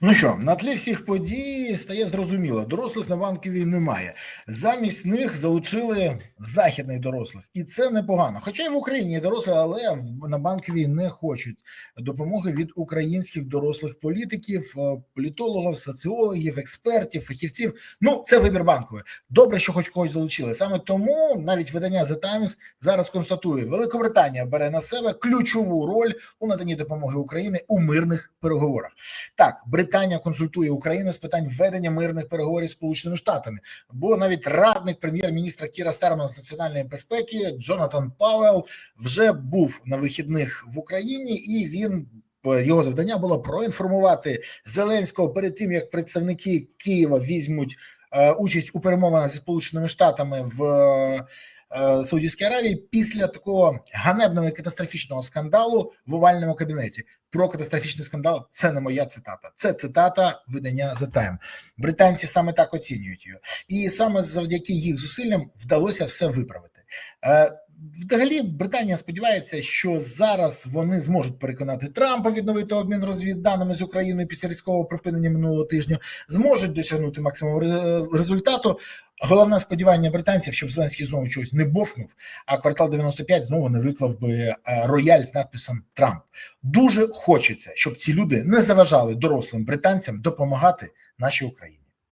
Ну що, на тлі всіх подій стає зрозуміло, дорослих на банковій немає. Замість них залучили західних дорослих, і це непогано. Хоча й в Україні є дорослі, але на банковій не хочуть допомоги від українських дорослих політиків, е, політологів, соціологів, експертів, фахівців. Ну це вибір банковий. Добре, що хоч когось залучили. Саме тому навіть видання The Times зараз констатує, Великобританія бере на себе ключову роль у наданні допомоги Україні у мирних переговорах. Так, Британія консультує Україну з питань ведення мирних переговорів з Сполученими Штатами, бо навіть радник прем'єр-міністра Кіра Стармана з національної безпеки Джонатан Пауел вже був на вихідних в Україні, і він його завдання було проінформувати Зеленського перед тим, як представники Києва візьмуть участь у перемовинах зі Сполученими Штатами в е, е, Саудівській Аравії після такого ганебного і катастрофічного скандалу в овальному кабінеті. Про катастрофічний скандал це не моя цитата, це цитата видання The Time. Британці саме так оцінюють його, і саме завдяки їх зусиллям вдалося все виправити. Взагалі, Британія сподівається, що зараз вони зможуть переконати Трампа відновити обмін розвідданими з Україною після різкового припинення минулого тижня, зможуть досягнути максимум результату. Головне сподівання британців, щоб Зеленський знову чогось не бовкнув, а квартал 95 знову не виклав би е, рояль з надписом Трамп. Дуже хочеться, щоб ці люди не заважали дорослим британцям допомагати нашій Україні.